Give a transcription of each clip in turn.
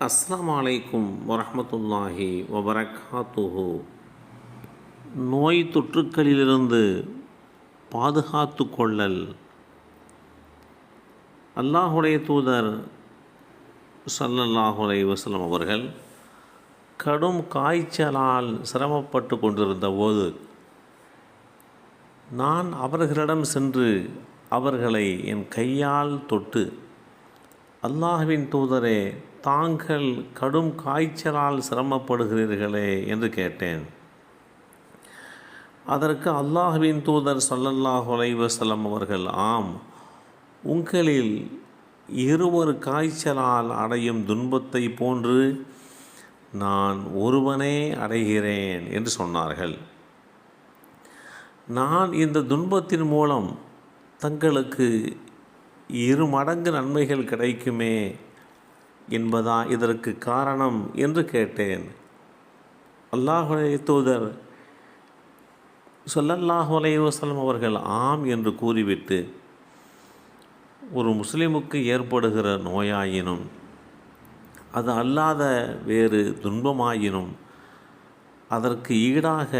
அஸ்லாம் அலைக்கும் வரமத்துல்லாஹி வபரகாத்துஹு. நோய் தொற்றுக்களிலிருந்து பாதுகாத்து கொள்ளல். அல்லாஹுடைய தூதர் ஸல்லல்லாஹு அலைஹி அவர்கள் கடும் காய்ச்சலால் சிரமப்பட்டு கொண்டிருந்த போது நான் அவர்களிடம் சென்று அவர்களை என் கையால் தொட்டு அல்லாஹுவின் தூதரே தாங்கள் கடும் காய்ச்சலால் சிரமப்படுகிறீர்களே என்று கேட்டேன். அதற்கு அல்லாஹுவின் தூதர் சல்லல்லாஹ் அலைஹி அவர்கள் ஆம் உங்களில் இருவர் காய்ச்சலால் அடையும் துன்பத்தை போன்று நான் ஒருவனே அடைகிறேன் என்று சொன்னார்கள். நான் இந்த துன்பத்தின் மூலம் தங்களுக்கு இரு மடங்கு நன்மைகள் கிடைக்குமே என்பதா இதற்கு காரணம் என்று கேட்டேன். அல்லாஹுடைய தூதர் சொல்லல்லாஹு அலைஹி அவர்கள் ஆம் என்று கூறிவிட்டு ஒரு முஸ்லிமுக்கு ஏற்படுகிற நோயாயினும் அது அல்லாத வேறு துன்பமாயினும் அதற்கு ஈடாக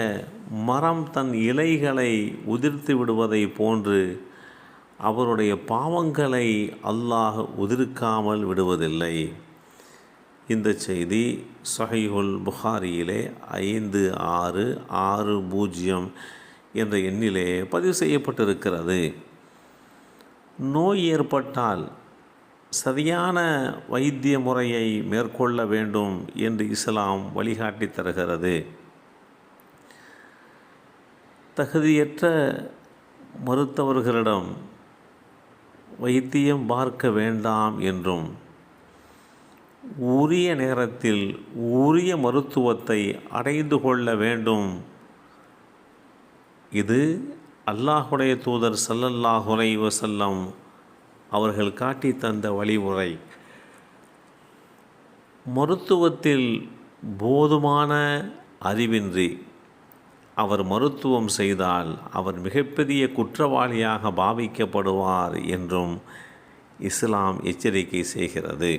மரம் தன் இலைகளை உதிர்த்து விடுவதை போன்று அவருடைய பாவங்களை அல்லாஹ் உதிர்க்காமல் விடுவதில்லை. இந்த செய்தி சஹீஹுல் புகாரியிலே ஐந்து ஆறு ஆறு பூஜ்ஜியம் என்ற எண்ணிலே பதிவு செய்யப்பட்டிருக்கிறது. நோய் ஏற்பட்டால் சரியான வைத்திய முறையை மேற்கொள்ள வேண்டும் என்று இஸ்லாம் வழிகாட்டி தருகிறது. தகுதியற்ற மருத்துவர்களிடம் வைத்தியம் பார்க்க வேண்டாம் என்றும் உரிய நேரத்தில் உரிய மருத்துவத்தை அடைந்து கொள்ள வேண்டும். இது அல்லாஹுடைய தூதர் சல்லல்லாஹுரை வசல்லம் அவர்கள் காட்டி தந்த வழிமுறை. மருத்துவத்தில் போதுமான அறிவின்றி அவர் மருத்துவம் செய்தால் அவர் மிகப்பெரிய குற்றவாளியாக பாவிக்கப்படுவார் என்றும் இஸ்லாம் எச்சரிக்கை செய்கிறது.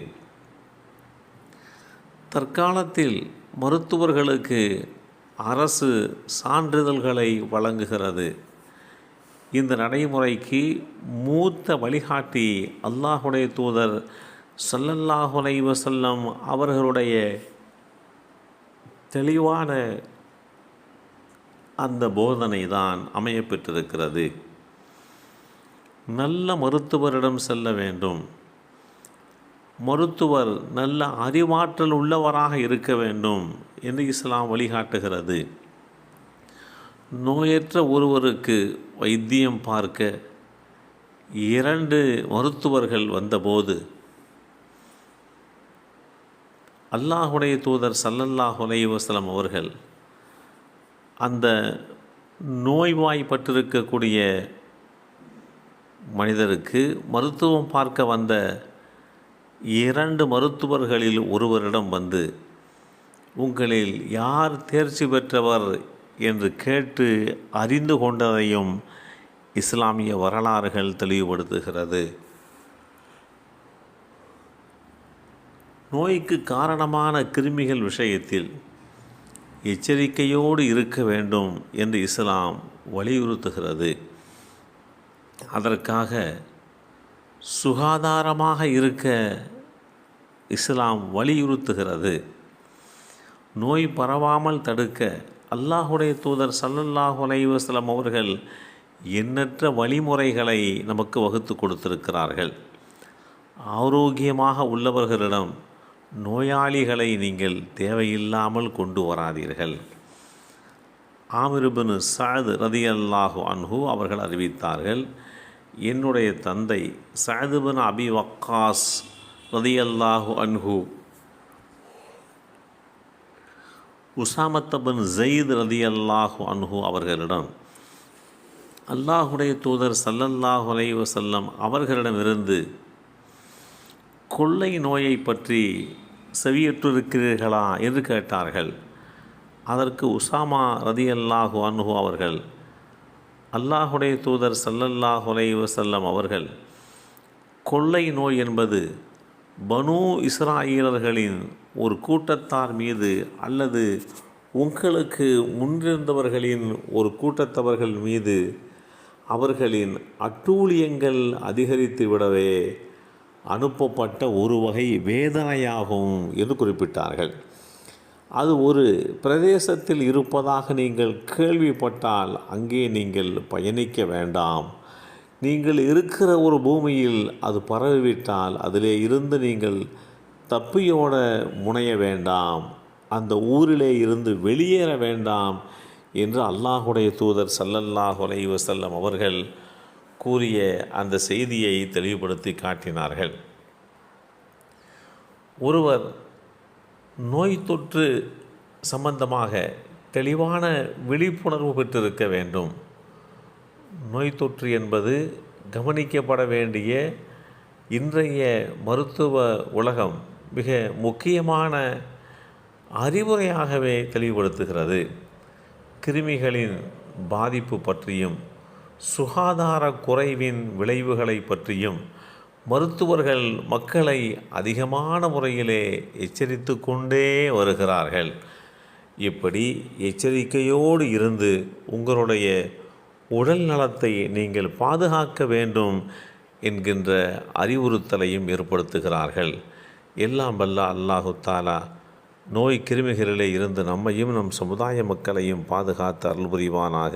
தற்காலத்தில் மருத்துவர்களுக்கு அரசு சான்றிதழ்களை வழங்குகிறது. இந்த நடைமுறைக்கு மூத்த வழிகாட்டி அல்லாஹுடைய தூதர் சல்லல்லாஹுலை வசல்லம் அவர்களுடைய தெளிவான அந்த போதனை தான் அமையப்பெற்றிருக்கிறது. நல்ல மருத்துவரிடம் செல்ல வேண்டும். மருத்துவர் நல்ல அறிவாற்றல் உள்ளவராக இருக்க வேண்டும் என்று இஸ்லாம் வழிகாட்டுகிறது. நோயற்ற ஒருவருக்கு வைத்தியம் பார்க்க இரண்டு மருத்துவர்கள் வந்தபோது அல்லாஹுடைய தூதர் சல்லல்லாஹ் உலைவசலம் அவர்கள் அந்த நோய்வாய்ப்பட்டிருக்கக்கூடிய மனிதருக்கு மருத்துவம் பார்க்க வந்த இரண்டு மருத்துவர்களில் ஒருவரிடம் வந்து உங்களில் யார் தேர்ச்சி பெற்றவர்? என்று கேட்டு அறிந்து கொண்டதையும் இஸ்லாமிய வரலாறுகள் தெளிவுபடுத்துகிறது. நோய்க்கு காரணமான கிருமிகள் விஷயத்தில் எச்சரிக்கையோடு இருக்க வேண்டும் என்று இஸ்லாம் வலியுறுத்துகிறது. அதற்காக சுகாதாரமாக இருக்க இஸ்லாம் வலியுறுத்துகிறது. நோய் பரவாமல் தடுக்க அல்லாஹுடைய தூதர் சல்லல்லாஹு அலைஹி அவர்கள் எண்ணற்ற வழிமுறைகளை நமக்கு வகுத்து கொடுத்திருக்கிறார்கள். ஆரோக்கியமாக உள்ளவர்களிடம் நோயாளிகளை நீங்கள் தேவையில்லாமல் கொண்டு வராதீர்கள். ஆமிருபனு சது ரதி அல்லாஹு அன்ஹு அவர்கள் அறிவித்தார்கள் என்னுடைய தந்தை சாதுபின் அபி வக்காஸ் ரதி அல்லாஹு அன்ஹு உசாமத்தபன் ஜெயித் ரதி அல்லாஹு அன்ஹு அவர்களிடம் அல்லாஹுடைய தூதர் சல்லல்லாஹு அலை வசல்லம் அவர்களிடமிருந்து கொள்ளை நோயை பற்றி செவியற்றிருக்கிறீர்களா என்று கேட்டார்கள். அதற்கு உசாமா ரதி அல்லாஹு அன்ஹு அவர்கள் அல்லாஹுடைய தூதர் சல்லல்லாஹுலை வசல்லம் அவர்கள் கொள்ளை நோய் என்பது பனு இஸ்ராயலர்களின் ஒரு கூட்டத்தார் மீது அல்லது உங்களுக்கு முன்னிருந்தவர்களின் ஒரு கூட்டத்தவர்கள் மீது அவர்களின் அட்டூழியங்கள் அதிகரித்து விடவே அனுப்பப்பட்ட ஒரு வகை வேதனையாகும் என்று குறிப்பிட்டார்கள். அது ஒரு பிரதேசத்தில் இருப்பதாக நீங்கள் கேள்விப்பட்டால் அங்கே நீங்கள் பயணிக்க வேண்டாம். நீங்கள் இருக்கிற ஒரு பூமியில் அது பரவிவிட்டால் அதிலே இருந்து நீங்கள் தப்பியோட முனைய வேண்டாம். அந்த ஊரிலே இருந்து வெளியேற வேண்டாம் என்று அல்லாஹுடைய தூதர் சல்லல்லாஹ் செல்லம் அவர்கள் கூறிய அந்த செய்தியை தெளிவுபடுத்தி காட்டினார்கள். ஒருவர் நோய் தொற்று சம்பந்தமாக தெளிவான விழிப்புணர்வு பெற்றிருக்க வேண்டும். நோய் தொற்று என்பது கவனிக்கப்பட வேண்டிய இன்றைய மருத்துவ உலகம் மிக முக்கியமான அறிவுரையாகவே தெளிவுபடுத்துகிறது. கிருமிகளின் பாதிப்பு பற்றியும் சுகாதார குறைவின் விளைவுகளை பற்றியும் மருத்துவர்கள் மக்களை அதிகமான முறையிலே எச்சரித்து கொண்டே வருகிறார்கள். இப்படி எச்சரிக்கையோடு இருந்து உங்களுடைய உடல் நலத்தை நீங்கள் பாதுகாக்க வேண்டும் என்கின்ற அறிவுறுத்தலையும் ஏற்படுத்துகிறார்கள். எல்லாம் வல்ல அல்லாஹு தாலா நோய் கிருமிகளிலே இருந்து நம்மையும் நம் சமுதாய மக்களையும் பாதுகாத்து அருள் புரிவானாக